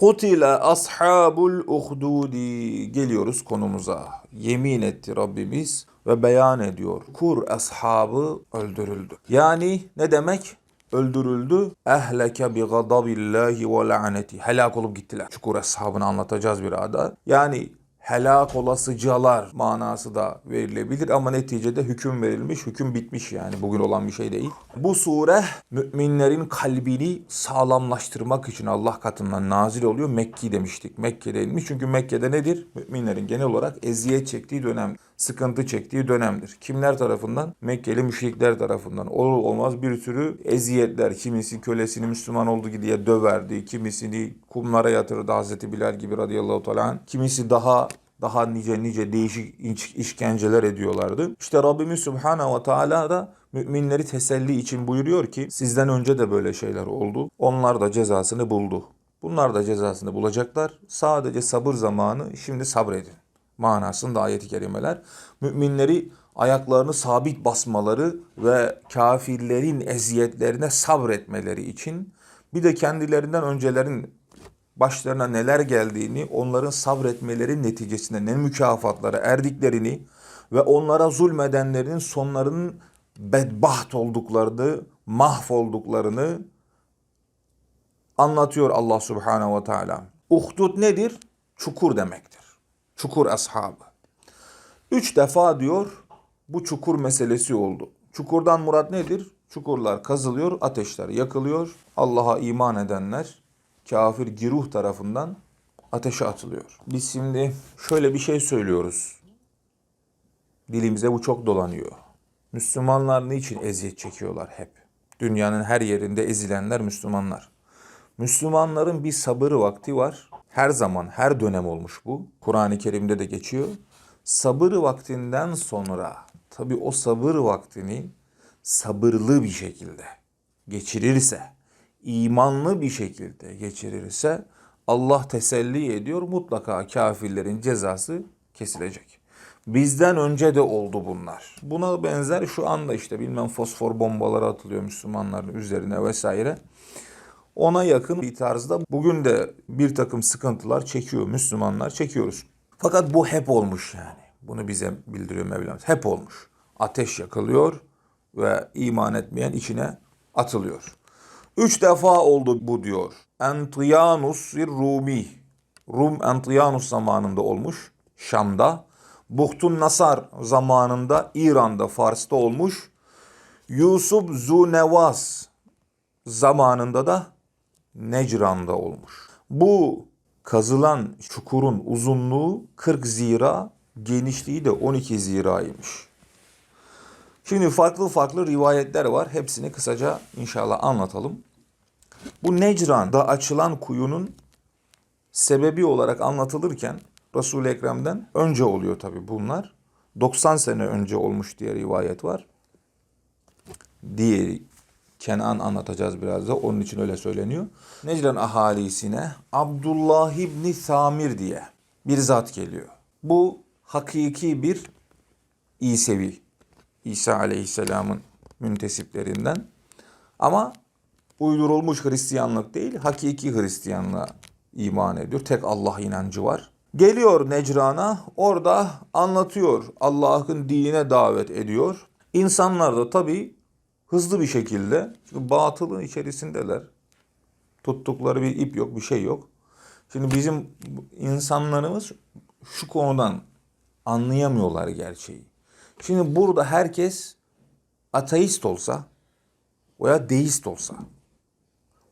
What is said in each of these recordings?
Kutile ashabul uhdudi. Geliyoruz konumuza. Yemin etti Rabbimiz ve beyan ediyor. Kur ashabı öldürüldü. Yani ne demek? Öldürüldü. Ehleke bi gadabillahi ve laneti. Helak olup gittiler. Çukur ashabını anlatacağız bir arada. Yani helak olasıcalar manası da verilebilir ama neticede hüküm verilmiş, hüküm bitmiş yani bugün olan bir şey değil. Bu sure müminlerin kalbini sağlamlaştırmak için Allah katından nazil oluyor. Mekki demiştik. Mekke'de inmiş çünkü Mekke'de nedir? Müminlerin genel olarak eziyet çektiği dönem, sıkıntı çektiği dönemdir. Kimler tarafından? Mekkeli müşrikler tarafından. Olur olmaz bir sürü eziyetler. Kimisi kölesini Müslüman oldu diye döverdi. Kimisini kumlara yatırdı Hazreti Bilal gibi radıyallahu teala. Kimisi daha daha nice nice değişik iş- işkenceler ediyorlardı. İşte Rabbimiz Subhanahu ve Teala da müminleri teselli için buyuruyor ki sizden önce de böyle şeyler oldu. Onlar da cezasını buldu. Bunlar da cezasını bulacaklar. Sadece sabır zamanı şimdi sabredin. Manasında ayet-i kerimeler. Müminleri ayaklarını sabit basmaları ve kafirlerin eziyetlerine sabretmeleri için bir de kendilerinden öncelerin başlarına neler geldiğini, onların sabretmeleri neticesinde ne mükafatlara erdiklerini ve onlara zulmedenlerin sonlarının bedbaht olduklarını, mahvolduklarını anlatıyor Allah Subhanahu ve Teala. Uhdud nedir? Çukur demektir. Çukur ashabı. Üç defa diyor bu çukur meselesi oldu. Çukurdan murat nedir? Çukurlar kazılıyor, ateşler yakılıyor. Allah'a iman edenler kafir giruh tarafından ateşe atılıyor. Biz şimdi şöyle bir şey söylüyoruz. Dilimize bu çok dolanıyor. Müslümanlar niçin eziyet çekiyorlar hep? Dünyanın her yerinde ezilenler Müslümanlar. Müslümanların bir sabır vakti var. Her zaman, her dönem olmuş bu. Kur'an-ı Kerim'de de geçiyor. Sabır vaktinden sonra, tabi o sabır vaktini sabırlı bir şekilde geçirirse, imanlı bir şekilde geçirirse Allah teselli ediyor mutlaka kafirlerin cezası kesilecek. Bizden önce de oldu bunlar. Buna benzer şu anda işte bilmem fosfor bombaları atılıyor Müslümanların üzerine vesaire. Ona yakın bir tarzda bugün de bir takım sıkıntılar çekiyor Müslümanlar çekiyoruz. Fakat bu hep olmuş yani. Bunu bize bildiriyor Mevlamız. Hep olmuş. Ateş yakılıyor ve iman etmeyen içine atılıyor. Üç defa oldu bu diyor. Antiyanus Rumi. Rum Antiyanus zamanında olmuş. Şam'da. Buhtun Nasar zamanında İran'da Fars'ta olmuş. Yusuf Zunevas zamanında da Necran'da olmuş. Bu kazılan çukurun uzunluğu 40 zira, genişliği de 12 ziraymış. Şimdi farklı farklı rivayetler var. Hepsini kısaca inşallah anlatalım. Bu Necran'da açılan kuyunun sebebi olarak anlatılırken Resul-i Ekrem'den önce oluyor tabi bunlar. 90 sene önce olmuş diye rivayet var. Diğeri Kenan anlatacağız biraz da onun için öyle söyleniyor. Necran ahalisine Abdullah İbni Samir diye bir zat geliyor. Bu hakiki bir İsevi. İsa Aleyhisselam'ın müntesiplerinden. Ama uydurulmuş Hristiyanlık değil, hakiki Hristiyanlığa iman ediyor. Tek Allah inancı var. Geliyor Necran'a, orada anlatıyor. Allah'ın dinine davet ediyor. İnsanlar da tabii hızlı bir şekilde, çünkü batılın içerisindeler. Tuttukları bir ip yok, bir şey yok. Şimdi bizim insanlarımız şu konudan anlayamıyorlar gerçeği. Şimdi burada herkes ateist olsa veya deist olsa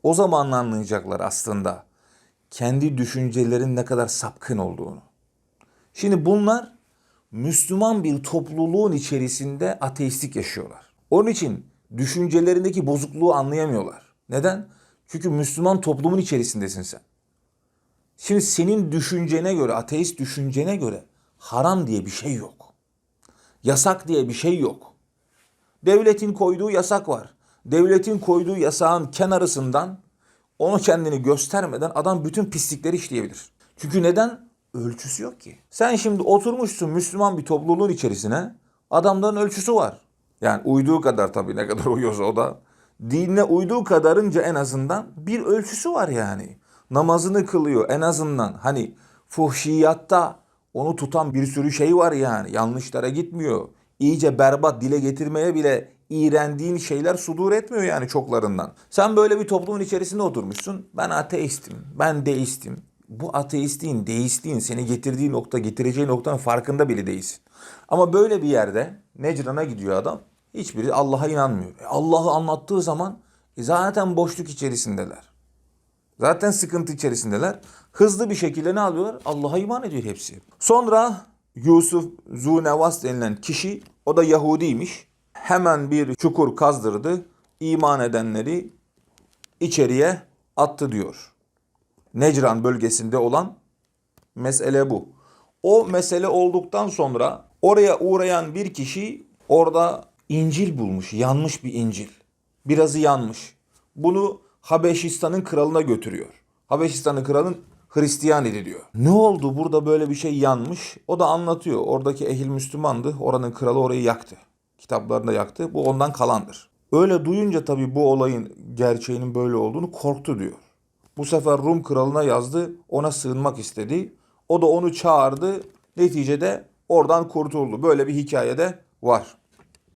o zaman anlayacaklar aslında kendi düşüncelerin ne kadar sapkın olduğunu. Şimdi bunlar Müslüman bir topluluğun içerisinde ateistlik yaşıyorlar. Onun için düşüncelerindeki bozukluğu anlayamıyorlar. Neden? Çünkü Müslüman toplumun içerisindesin sen. Şimdi senin düşüncene göre, ateist düşüncene göre haram diye bir şey yok. Yasak diye bir şey yok. Devletin koyduğu yasak var. Devletin koyduğu yasağın kenarısından onu kendini göstermeden adam bütün pislikleri işleyebilir. Çünkü neden? Ölçüsü yok ki. Sen şimdi oturmuşsun Müslüman bir topluluğun içerisine. Adamların ölçüsü var. Yani uyduğu kadar tabii ne kadar uyuyorsa o da. Dinine uyduğu kadarınca en azından bir ölçüsü var yani. Namazını kılıyor en azından. Hani fuhşiyatta onu tutan bir sürü şey var yani. Yanlışlara gitmiyor. İyice berbat dile getirmeye bile iğrendiğin şeyler sudur etmiyor yani çoklarından. Sen böyle bir toplumun içerisinde oturmuşsun. Ben ateistim, ben deistim. Bu ateistliğin, deistliğin seni getirdiği nokta, getireceği noktanın farkında bile değilsin. Ama böyle bir yerde Necran'a gidiyor adam. Hiçbiri Allah'a inanmıyor. E Allah'ı anlattığı zaman e zaten boşluk içerisindeler. Zaten sıkıntı içerisindeler. Hızlı bir şekilde ne alıyorlar? Allah'a iman ediyor hepsi. Sonra Yusuf Zunevas denilen kişi, o da Yahudiymiş. Hemen bir çukur kazdırdı. İman edenleri içeriye attı diyor. Necran bölgesinde olan mesele bu. O mesele olduktan sonra oraya uğrayan bir kişi orada İncil bulmuş. Yanmış bir İncil. Birazı yanmış. Bunu Habeşistan'ın kralına götürüyor. Habeşistan'ın kralın Hristiyan ediliyor. Ne oldu burada böyle bir şey yanmış? O da anlatıyor. Oradaki ehil Müslümandı. Oranın kralı orayı yaktı. Kitaplarını da yaktı. Bu ondan kalandır. Öyle duyunca tabii bu olayın gerçeğinin böyle olduğunu korktu diyor. Bu sefer Rum kralına yazdı. Ona sığınmak istedi. O da onu çağırdı. Neticede oradan kurtuldu. Böyle bir hikayede var.